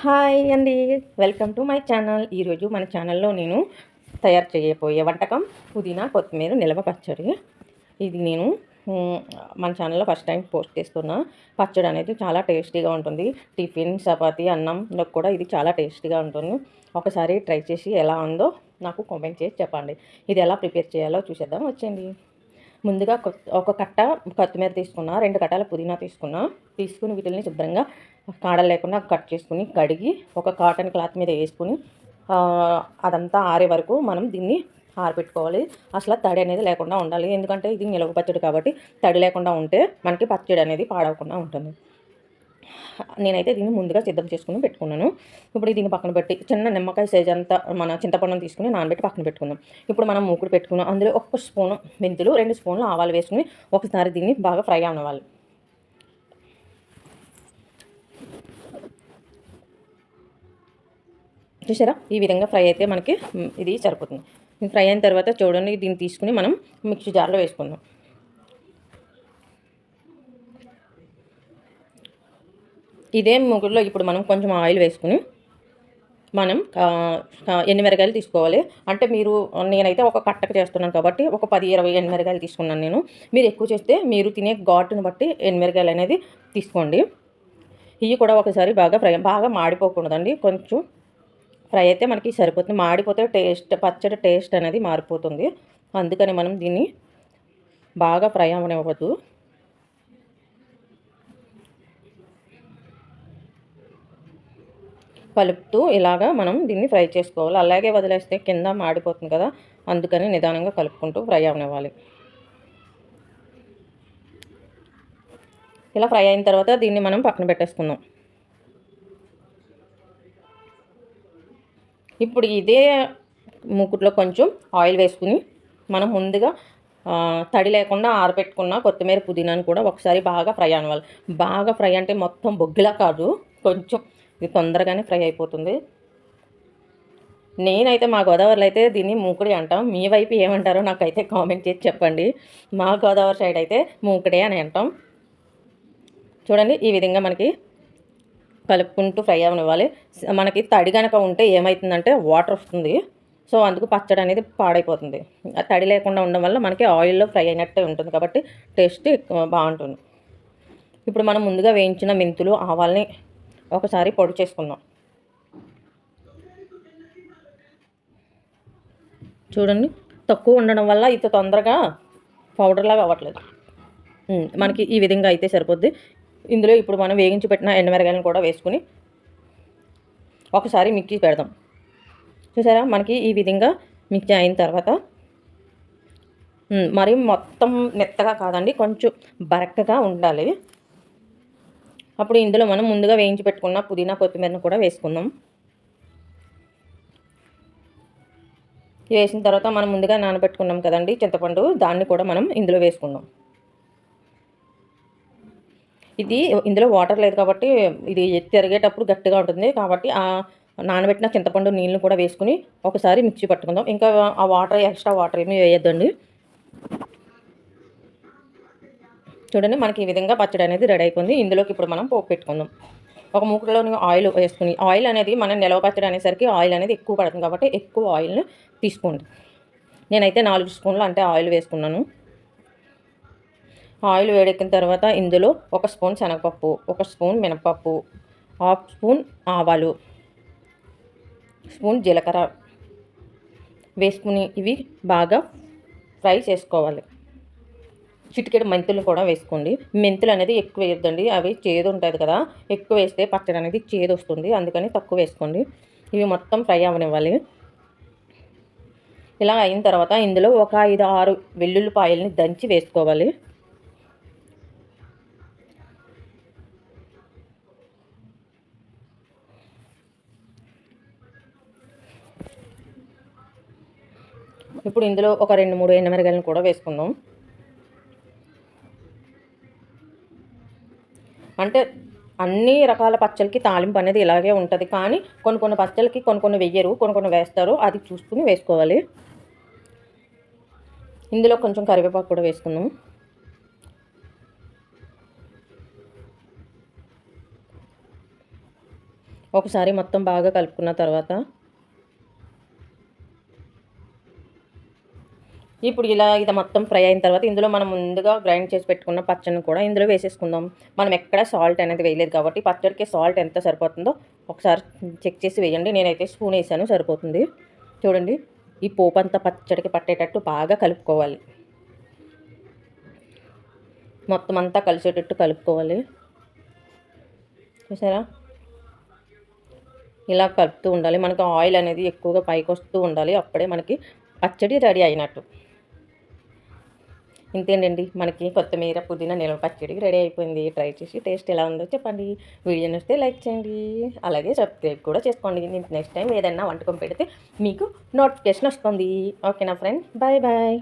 Hi అండి. Welcome to my channel. ఈరోజు మన ఛానల్లో నేను తయారు చేయబోయే వంటకం పుదీనా కొత్తిమీర నిలవ పచ్చడి. ఇది నేను మన ఛానల్లో ఫస్ట్ టైం పోస్ట్ చేస్తున్నా. పచ్చడి అనేది చాలా టేస్టీగా ఉంటుంది. టిఫిన్ చపాతి అన్నంలో కూడా ఇది చాలా టేస్టీగా ఉంటుంది. ఒకసారి ట్రై చేసి ఎలా ఉందో నాకు కామెంట్ చేసి చెప్పండి. ఇది ఎలా ప్రిపేర్ చేయాలో చూసేద్దాం. వచ్చేయండి. ముందుగా ఒక కట్ట కొత్తిమీర తీసుకున్నా రెండు కట్టాల పుదీనా తీసుకున్నా తీసుకుని వీటిని శుభ్రంగా కాడలు లేకుండా కట్ చేసుకుని కడిగి ఒక కాటన్ క్లాత్ మీద వేసుకుని అదంతా ఆరే వరకు మనం దీన్ని ఆరబెట్టుకోవాలి అసలు తడి అనేది లేకుండా ఉండాలి. ఎందుకంటే ఇది నిలవ పచ్చడి కాబట్టి తడి లేకుండా ఉంటే మనకి పచ్చడి అనేది పాడవకుండా ఉంటుంది. నేనైతే దీన్ని ముందుగా సిద్ధం చేసుకుని పెట్టుకున్నాను. ఇప్పుడు దీన్ని పక్కన పెట్టి చిన్న నిమ్మకాయ సైజ్ అంతా మన చింతపండును తీసుకుని నానబెట్టి పక్కన పెట్టుకుందాం. ఇప్పుడు మనం మూకుడు పెట్టుకున్నాం అందులో ఒక స్పూను మెంతులు రెండు స్పూన్లు ఆవాలు వేసుకుని ఒకసారి దీన్ని బాగా ఫ్రై అవ్వాలి చూసారా? ఈ విధంగా ఫ్రై అయితే మనకి ఇది సరిపోతుంది. ఫ్రై అయిన తర్వాత చూడండి దీన్ని తీసుకుని మనం మిక్సీ జార్లో వేసుకుందాం. ఇదే ముగ్గురులో ఇప్పుడు మనం కొంచెం ఆయిల్ వేసుకుని మనం ఎన్ని మిరగాయలు తీసుకోవాలి? అంటే మీరు నేనైతే ఒక కట్టకు చేస్తున్నాను కాబట్టి ఒక పది ఇరవై ఎనిమిరకాయలు తీసుకున్నాను నేను. మీరు ఎక్కువ చేస్తే మీరు తినే ఘాటును బట్టి ఎనిమిరకాయలు అనేది తీసుకోండి. ఇవి కూడా ఒకసారి బాగా ఫ్రై బాగా మాడిపోకూడదండి. కొంచెం ఫ్రై అయితే మనకి సరిపోతుంది. మాడిపోతే టేస్ట్ పచ్చడి టేస్ట్ అనేది మారిపోతుంది. అందుకని మనం దీన్ని బాగా ఫ్రై అవ్వనివ్వద్దు. కలుపుతూ ఇలాగా మనం దీన్ని ఫ్రై చేసుకోవాలి. అలాగే వదిలేస్తే కింద మాడిపోతుంది కదా అందుకని నిదానంగా కలుపుకుంటూ ఫ్రై అవనివ్వాలి. ఇలా ఫ్రై అయిన తర్వాత దీన్ని మనం పక్కన పెట్టేసుకుందాం. ఇప్పుడు ఇదే మూకుట్లో కొంచెం ఆయిల్ వేసుకుని మనం ముందుగా తడి లేకుండా ఆరబెట్టుకున్న కొత్తిమీర పుదీనాను కూడా ఒకసారి బాగా ఫ్రై అనవాలి బాగా ఫ్రై అంటే మొత్తం బొగ్గిలా కాదు కొంచెం ఇది తొందరగానే ఫ్రై అయిపోతుంది. నేనైతే మా గోదావరిలో అయితే దీన్ని మూకుడి అంటాం. మీ వైపు ఏమంటారో నాకైతే కామెంట్ చేసి చెప్పండి. మా గోదావరి సైడ్ అయితే మూకుడే అని అంటాం. చూడండి ఈ విధంగా మనకి కలుపుకుంటూ ఫ్రై అవనివ్వాలి. మనకి తడి కనుక ఉంటే ఏమవుతుందంటే వాటర్ వస్తుంది. సో అందుకు పచ్చడి అనేది పాడైపోతుంది. తడి లేకుండా ఉండడం వల్ల మనకి ఆయిల్లో ఫ్రై అయినట్టే ఉంటుంది కాబట్టి టేస్ట్ ఎక్కువ బాగుంటుంది. ఇప్పుడు మనం ముందుగా వేయించిన మెంతులు ఆవాల్ని ఒకసారి పొడి చేసుకుందాం. చూడండి తక్కువ ఉండడం వల్ల ఇంత తొందరగా పౌడర్లాగా అవ్వట్లేదు. మనకి ఈ విధంగా అయితే సరిపోద్ది. ఇందులో ఇప్పుడు మనం వేగించి పెట్టిన ఎండమిరగాయలను కూడా వేసుకుని ఒకసారి మిక్సీ పెడదాం. చూసారా మనకి ఈ విధంగా మిక్సీ అయిన తర్వాత మరి మొత్తం మెత్తగా కాదండి కొంచెం బరక్కగా ఉండాలి. అప్పుడు ఇందులో మనం ముందుగా వేయించి పెట్టుకున్న పుదీనా కొత్తిమీరను కూడా వేసుకుందాం. వేసిన తర్వాత మనం ముందుగా నానబెట్టుకున్నాం కదండి చింతపండు దాన్ని కూడా మనం ఇందులో వేసుకుందాం. ఇది ఇందులో వాటర్ లేదు కాబట్టి ఇది తిరిగేటప్పుడు గట్టిగా ఉంటుంది కాబట్టి ఆ నానబెట్టిన చింతపండు నీళ్ళని కూడా వేసుకుని ఒకసారి మిక్సీ పట్టుకుందాం. ఇంకా ఆ వాటర్ ఎక్స్ట్రా వాటర్ ఏమి వేయొద్దండి. చూడండి మనకి ఈ విధంగా పచ్చడి అనేది రెడీ అయిపోయింది. ఇందులోకి ఇప్పుడు మనం పోపు పెట్టుకుందాం. ఒక మూకుడులోని ఆయిల్ వేసుకుని ఆయిల్ అనేది మనం నిలవ పచ్చడి అనేసరికి ఆయిల్ అనేది ఎక్కువ పడుతుంది కాబట్టి ఎక్కువ ఆయిల్ని తీసుకోండి. నేనైతే నాలుగు స్పూన్లు అంటే ఆయిల్ వేసుకున్నాను. ఆయిల్ వేడెక్కిన తర్వాత ఇందులో ఒక స్పూన్ శనగపప్పు ఒక స్పూన్ మినపప్పు హాఫ్ స్పూన్ ఆవాలు స్పూన్ జీలకర్ర వేసుకుని ఇవి బాగా ఫ్రై చేసుకోవాలి. చిటికెడు మెంతులు కూడా వేసుకోండి. మెంతులు అనేది ఎక్కువ వేయద్దండి. అవి చేదు ఉంటుంది కదా. ఎక్కువ వేస్తే పచ్చడి అనేది చేదు వస్తుంది. అందుకని తక్కువ వేసుకోండి. ఇవి మొత్తం ఫ్రై అవనివ్వాలి. ఇలా అయిన తర్వాత ఇందులో ఒక ఐదు ఆరు వెల్లుల్లిపాయలని దంచి వేసుకోవాలి. ఇప్పుడు ఇందులో ఒక రెండు మూడు ఎండుమిరగాయలను కూడా వేసుకుందాం. అంటే అన్ని రకాల పచ్చళ్ళకి తాలింపు అనేది ఇలాగే ఉంటుంది. కానీ కొన్ని కొన్ని పచ్చళ్ళకి కొన్ని కొన్ని వెయ్యరు కొన్ని కొన్ని వేస్తారు. అది చూసుకుని వేసుకోవాలి. ఇందులో కొంచెం కరివేపాకు కూడా వేసుకుందాం. ఒకసారి మొత్తం బాగా కలుపుకున్న తర్వాత ఇప్పుడు ఇలా ఇది మొత్తం ఫ్రై అయిన తర్వాత ఇందులో మనం ముందుగా గ్రైండ్ చేసి పెట్టుకున్న పచ్చడిని కూడా ఇందులో వేసేసుకుందాం. మనం ఎక్కడ సాల్ట్ అనేది వేయలేదు కాబట్టి పచ్చడికి సాల్ట్ ఎంత సరిపోతుందో ఒకసారి చెక్ చేసి వేయండి. నేనైతే స్పూన్ వేసాను సరిపోతుంది. చూడండి ఈ పోపు అంతా పచ్చడికి పట్టేటట్టు బాగా కలుపుకోవాలి. మొత్తం అంతా కలిసేటట్టు కలుపుకోవాలి. చూసారా? ఇలా కలుపుతూ ఉండాలి. మనకు ఆయిల్ అనేది ఎక్కువగా పైకి వస్తూ ఉండాలి. అప్పుడే మనకి పచ్చడి రెడీ అయినట్టు. ఇంతేనండి మనకి కొత్తిమీర పుదీనా నిల్వ పచ్చడి రెడీ అయిపోయింది. ట్రై చేసి టేస్ట్ ఎలా ఉందో చెప్పండి. వీడియో నొస్తే లైక్ చేయండి. అలాగే సబ్స్క్రైబ్ కూడా చేసుకోండి. నేను నెక్స్ట్ టైం ఏదైనా వంటకం పెడితే మీకు నోటిఫికేషన్ వస్తుంది. ఓకేనా ఫ్రెండ్ బాయ్ బాయ్